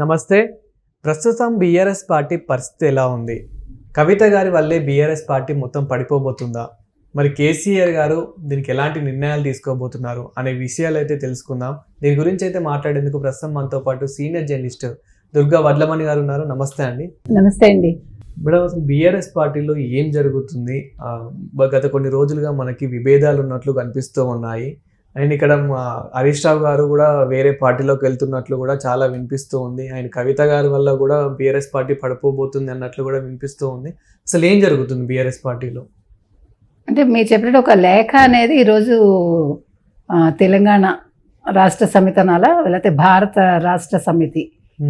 నమస్తే. ప్రస్తుతం BRS party పరిస్థితి ఎలా ఉంది? కవిత గారి వల్లే బీఆర్ఎస్ పార్టీ మొత్తం పడిపోబోతుందా? మరి కేసీఆర్ గారు దీనికి ఎలాంటి నిర్ణయాలు తీసుకోబోతున్నారు అనే విషయాలు అయితే తెలుసుకుందాం. దీని గురించి అయితే మాట్లాడేందుకు ప్రస్తుతం మనతో పాటు సీనియర్ జర్నలిస్ట్ దుర్గా వడ్లమణి గారు ఉన్నారు. నమస్తే అండి. నమస్తే అండి. మేడం అసలు బీఆర్ఎస్ పార్టీలో ఏం జరుగుతుంది? గత కొన్ని రోజులుగా మనకి విభేదాలు ఉన్నట్లు కనిపిస్తూ ఉన్నాయి. అండ్ ఇక్కడ హరీష్ రావు గారు కూడా వేరే పార్టీలోకి వెళ్తున్నట్లు కూడా చాలా వినిపిస్తూ ఉంది. ఆయన కవిత గారి వల్ల కూడా బీఆర్ఎస్ పార్టీ పడిపోబోతుంది అన్నట్లు కూడా వినిపిస్తూ ఉంది. అసలు ఏం జరుగుతుంది బీఆర్ఎస్ పార్టీలో? అంటే మీరు చెప్పినట్టు ఒక లేఖ అనేది ఈరోజు తెలంగాణ రాష్ట్ర సమితనాల లేకపోతే భారత రాష్ట్ర సమితి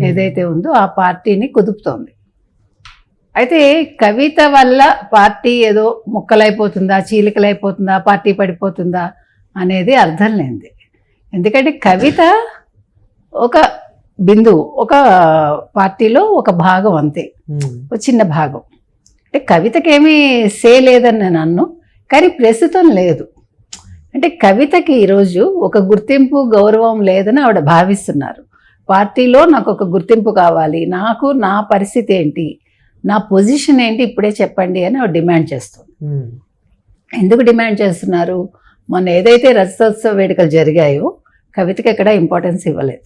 ఏదైతే ఉందో ఆ పార్టీని కుదుపుతోంది. అయితే కవిత వల్ల పార్టీ ఏదో ముక్కలైపోతుందా చీలికలైపోతుందా పార్టీ పడిపోతుందా? అనేది అర్థం లేనిది. ఎందుకంటే కవిత ఒక బిందువు ఒక పార్టీలో ఒక భాగం అంతే. మ్మ్. ఒక చిన్న భాగం. అంటే కవితకేమీ సే లేదని నేను అన్ను కానీ ప్రస్తుతం లేదు. అంటే కవితకి ఈరోజు ఒక గుర్తింపు గౌరవం లేదని ఆవిడ భావిస్తున్నారు. పార్టీలో నాకు ఒక గుర్తింపు కావాలి నాకు నా పరిస్థితి ఏంటి నా పొజిషన్ ఏంటి ఇప్పుడే చెప్పండి అని ఆవిడ డిమాండ్ చేస్తుంది. మ్మ్. ఎందుకు డిమాండ్ చేస్తున్నారు? మొన్న ఏదైతే రజతోత్సవ వేడుకలు జరిగాయో కవితకి ఎక్కడ ఇంపార్టెన్స్ ఇవ్వలేదు.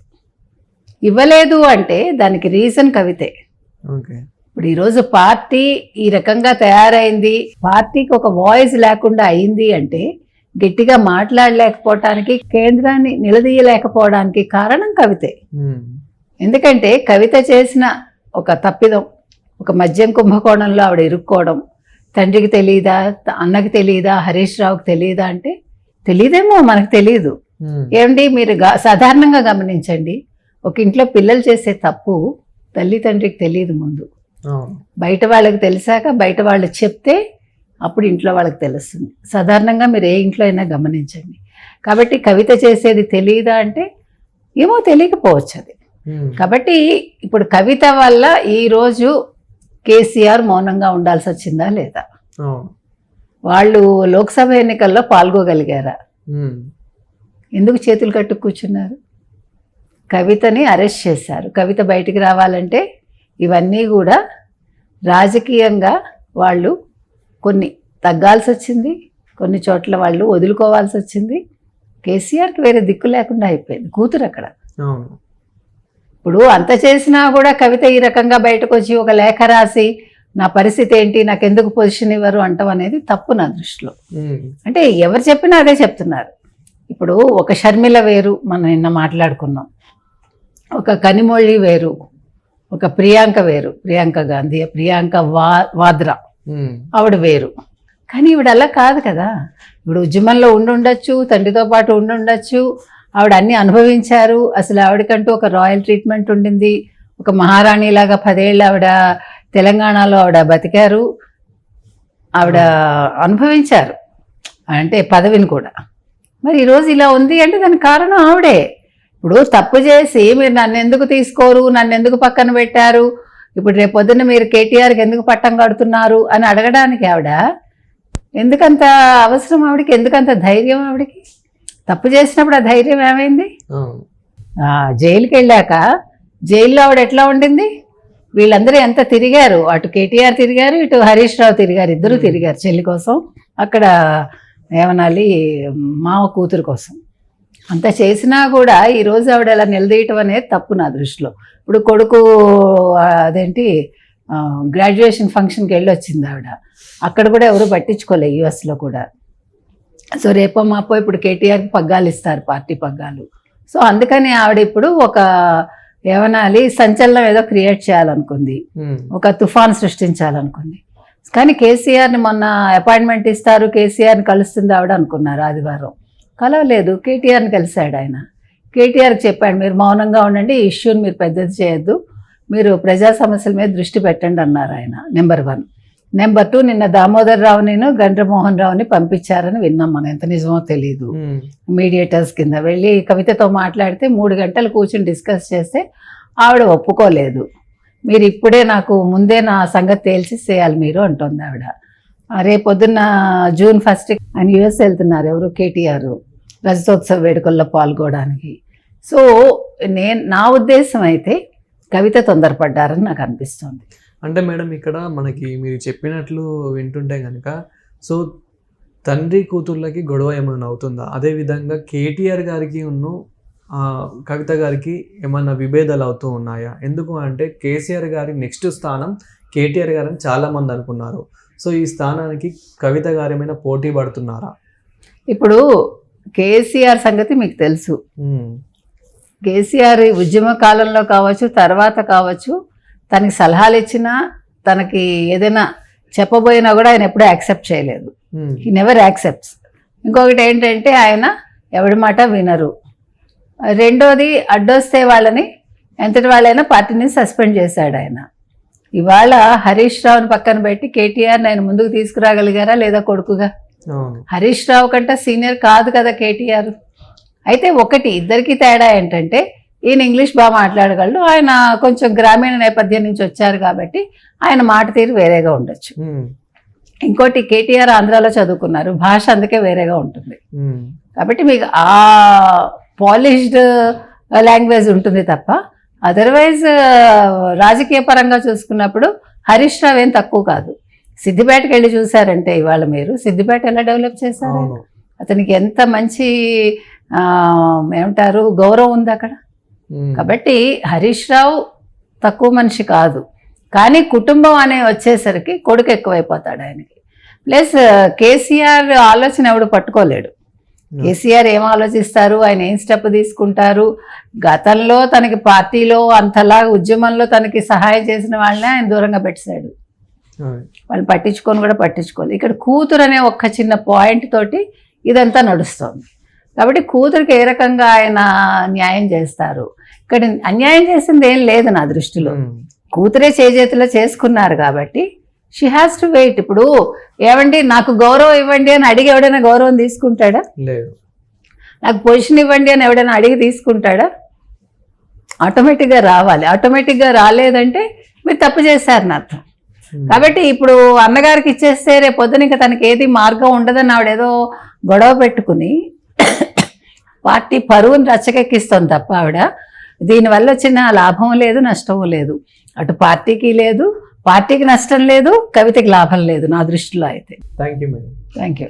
ఇవ్వలేదు అంటే దానికి రీజన్ కవితే. ఇప్పుడు ఈరోజు పార్టీ ఈ రకంగా తయారైంది. పార్టీకి ఒక వాయిస్ లేకుండా అయింది అంటే గట్టిగా మాట్లాడలేకపోవటానికి కేంద్రాన్ని నిలదీయలేకపోవడానికి కారణం కవితే. ఎందుకంటే కవిత చేసిన ఒక తప్పిదం ఒక మద్యం కుంభకోణంలో ఆవిడ ఇరుక్కోవడం తండ్రికి తెలియదా అన్నకి తెలియదా హరీష్ రావుకి తెలియదా అంటే తెలియదేమో మనకు తెలియదు. ఏమండి మీరు సాధారణంగా గమనించండి ఒక ఇంట్లో పిల్లలు చేసే తప్పు తల్లి తండ్రికి తెలియదు ముందు. బయట వాళ్ళకి తెలిసాక బయట వాళ్ళు చెప్తే అప్పుడు ఇంట్లో వాళ్ళకి తెలుస్తుంది. సాధారణంగా మీరు ఏ ఇంట్లో అయినా గమనించండి. కాబట్టి కవిత చేసేది తెలియదా అంటే ఏమో తెలియకపోవచ్చు అది. కాబట్టి ఇప్పుడు కవిత వల్ల ఈరోజు కేసీఆర్ మౌనంగా ఉండాల్సి వచ్చిందా లేదా? వాళ్ళు లోక్సభ ఎన్నికల్లో పాల్గొగలిగారా. ఎందుకు చేతులు కట్టు కూర్చున్నారు? కవితని అరెస్ట్ చేశారు. కవిత బయటికి రావాలంటే ఇవన్నీ కూడా రాజకీయంగా వాళ్ళు కొన్ని తగ్గాల్సి వచ్చింది కొన్ని చోట్ల వాళ్ళు వదులుకోవాల్సి వచ్చింది కేసీఆర్కి వేరే దిక్కు లేకుండా అయిపోయింది కూతురు అక్కడ. ఇప్పుడు అంత చేసినా కూడా కవిత ఈ రకంగా బయటకు వచ్చి ఒక లేఖ రాసి నా పరిస్థితి ఏంటి? నాకు ఎందుకు పొజిషన్ ఇవ్వరు? అంటాం అనేది తప్పు నా దృష్టిలో. అంటే ఎవరు చెప్పినా అదే చెప్తున్నారు. ఇప్పుడు ఒక షర్మిల వేరు మనం నిన్న మాట్లాడుకున్నాం. ఒక కనిమొళి వేరు ఒక ప్రియాంక వేరు ప్రియాంక గాంధీ ప్రియాంక వా వాద్రా. ఆవిడ వేరు. కానీ ఈవిడ అలా కాదు కదా. ఇప్పుడు ఉద్యమంలో ఉండుండొచ్చు తండ్రితో పాటు ఉండుండొచ్చు ఆవిడ అన్ని అనుభవించారు. అసలు ఆవిడకంటూ ఒక రాయల్ ట్రీట్మెంట్ ఉండింది. ఒక మహారాణిలాగా పదేళ్ళు ఆవిడ తెలంగాణలో ఆవిడ బతికారు ఆవిడ అనుభవించారు అంటే పదవిని కూడా. మరి ఈరోజు ఇలా ఉంది అంటే దానికి కారణం ఆవిడే. ఇప్పుడు తప్పు చేసి మీరు నన్ను ఎందుకు తీసుకోరు నన్ను ఎందుకు పక్కన పెట్టారు ఇప్పుడు రేపు పొద్దున్న మీరు కేటీఆర్కి ఎందుకు పట్టం కడుతున్నారు అని అడగడానికి ఆవిడ ఎందుకంత అవసరం ఆవిడకి ఎందుకంత ధైర్యం ఆవిడకి? తప్పు చేసినప్పుడు ఆ ధైర్యం ఏమైంది? జైలుకి వెళ్ళాక జైల్లో ఆవిడ ఎట్లా ఉండింది? వీళ్ళందరూ ఎంత తిరిగారు? అటు కేటీఆర్ తిరిగారు ఇటు హరీష్ రావు తిరిగారు ఇద్దరు తిరిగారు చెల్లి కోసం. అక్కడ ఏమనాలి మావ కూతురు కోసం. అంత చేసినా కూడా ఈరోజు ఆవిడ అలా నిలదీయటం అనేది తప్పు నా దృష్టిలో. ఇప్పుడు కొడుకు అదేంటి గ్రాడ్యుయేషన్ ఫంక్షన్కి వెళ్ళి వచ్చింది ఆవిడ. అక్కడ కూడా ఎవరు పట్టించుకోలే యుఎస్లో కూడా. సో రేపో మాపో ఇప్పుడు కేటీఆర్కి పగ్గాలు ఇస్తారు పార్టీ పగ్గాలు. సో అందుకని ఆవిడ ఇప్పుడు ఒక ఏమనాలి? సంచలనం ఏదో క్రియేట్ చేయాలనుకుంది. ఒక తుఫాన్ సృష్టించాలనుకుంది. కానీ కేసీఆర్ని మొన్న అపాయింట్మెంట్ ఇస్తారు కేసీఆర్ని కలుస్తుంది ఆవిడ అనుకున్నారు ఆదివారం. కలవలేదు. కేటీఆర్ని కలిశాడు ఆయన. కేటీఆర్కి చెప్పాడు మీరు మౌనంగా ఉండండి ఈ ఇష్యూని మీరు పెద్దది చేయొద్దు. మీరు ప్రజా సమస్యల మీద దృష్టి పెట్టండి అన్నారు ఆయన నెంబర్ వన్. నెంబర్ టూ నిన్న దామోదర్ రావుని గండ్రమోహన్ రావుని పంపించారని విన్నాం మనం. ఎంత నిజమో తెలియదు. మీడియేటర్స్ కింద వెళ్ళి కవితతో మాట్లాడితే మూడు గంటలు కూర్చుని డిస్కస్ చేస్తే ఆవిడ ఒప్పుకోలేదు. మీరు ఇప్పుడే నాకు ముందే నా సంగతి తేల్చి చేయాలి మీరు అంటుంది ఆవిడ. రేపొద్దున్న జూన్ ఫస్ట్ ఆయన యుఎస్ వెళ్తున్నారు ఎవరు? కేటీఆర్ రజతోత్సవ వేడుకల్లో పాల్గొనడానికి. సో నేను నా ఉద్దేశం అయితే కవిత తొందరపడ్డారని నాకు అనిపిస్తుంది. అంటే మేడం ఇక్కడ మనకి మీరు చెప్పినట్లు వింటుంటే కనుక సో తండ్రి కూతుర్లకి గొడవ ఏమైనా అవుతుందా? అదే విధంగా కేటీఆర్ గారికి ఉన్ను కవిత గారికి ఏమైనా విభేదాలు అవుతూ ఉన్నాయా? ఎందుకు అంటే కేసీఆర్ గారి నెక్స్ట్ స్థానం కేటీఆర్ గారని చాలా మంది అనుకున్నారు. సో ఈ స్థానానికి కవిత గారు ఏమైనా పోటీ పడుతున్నారా? ఇప్పుడు కేసీఆర్ సంగతి మీకు తెలుసు. కేసీఆర్ ఉద్యమ కాలంలో కావచ్చు తర్వాత కావచ్చు తనకి సలహాలు ఇచ్చినా తనకి ఏదైనా చెప్పబోయినా కూడా ఆయన ఎప్పుడూ యాక్సెప్ట్ చేయలేదు. హీ నెవర్ యాక్సెప్ట్స్ ఇంకొకటి ఏంటంటే ఆయన ఎవడి మాట వినరు. రెండోది అడ్డొస్తే వాళ్ళని ఎంతటి వాళ్ళైనా పార్టీని సస్పెండ్ చేశాడు ఆయన. ఇవాళ హరీష్ రావుని పక్కన పెట్టి కేటీఆర్ నేను ముందుకు తీసుకురాగలిగారా లేదా కొడుకుగా? హరీష్ రావు కంటే సీనియర్ కాదు కదా కేటీఆర్. అయితే ఒకటి ఇద్దరికి తేడా ఏంటంటే ఈయన ఇంగ్లీష్ బాగా మాట్లాడగలడు. ఆయన కొంచెం గ్రామీణ నేపథ్యం నుంచి వచ్చారు కాబట్టి ఆయన మాట తీరు వేరేగా ఉండొచ్చు. ఇంకోటి కేటీఆర్ ఆంధ్రాలో చదువుకున్నారు. భాష అందుకే వేరేగా ఉంటుంది. కాబట్టి మీకు ఆ పాలిష్డ్ లాంగ్వేజ్ ఉంటుంది తప్ప అదర్వైజ్ రాజకీయ పరంగా చూసుకున్నప్పుడు హరీష్ రావు ఏం తక్కువ కాదు. సిద్దిపేటకి వెళ్ళి చూసారంటే ఇవాళ మీరు. సిద్దిపేట ఎలా డెవలప్ చేశారు? అతనికి ఎంత మంచి ఏమంటారు గౌరవం ఉంది అక్కడ? కాబట్టి హరీష్ రావు తక్కువ మనిషి కాదు. కానీ కుటుంబం అనే వచ్చేసరికి కొడుకు ఎక్కువైపోతాడు ఆయనకి. ప్లస్ కేసీఆర్ ఆలోచన ఎవడు పట్టుకోలేడు. కేసీఆర్ ఏం ఆలోచిస్తారు? ఆయన ఏం స్టెప్ తీసుకుంటారు? గతంలో తనకి పార్టీలో అంతలా ఉద్యమంలో తనకి సహాయం చేసిన వాళ్ళని ఆయన దూరంగా పెట్టాడు. వాళ్ళు పట్టించుకొని కూడా పట్టించుకోలేదు. ఇక్కడ కూతురు అనే ఒక్క చిన్న పాయింట్ తోటి ఇదంతా నడుస్తుంది. కాబట్టి కూతురికి ఏ రకంగా ఆయన న్యాయం చేస్తారు? ఇక్కడ అన్యాయం చేసింది ఏం లేదు నా దృష్టిలో. కూతురే చేజేతిలో చేసుకున్నారు కాబట్టి షీ హ్యాస్ టు వెయిట్ ఇప్పుడు ఏమండి నాకు గౌరవం ఇవ్వండి అని అడిగి ఎవడైనా గౌరవం తీసుకుంటాడా? లేదు. నాకు పొజిషన్ ఇవ్వండి అని ఎవడైనా అడిగి తీసుకుంటాడా? ఆటోమేటిక్గా రావాలి. ఆటోమేటిక్గా రాలేదంటే మీరు తప్పు చేశారని అర్థం కాబట్టి ఇప్పుడు అన్నగారికి ఇచ్చేస్తే రేపు పొద్దున ఇంకా తనకి ఏది మార్గం ఉండదని ఆవిడేదో గొడవ పెట్టుకుని పార్టీ పరువుని రచ్చకెక్కిస్తుంది తప్ప ఆవిడ. దీనివల్ల వచ్చిన లాభం లేదు నష్టం లేదు. అటు పార్టీకి లేదు పార్టీకి నష్టం లేదు కవితకి లాభం లేదు నా దృష్టిలో అయితే. Thank you madam thank you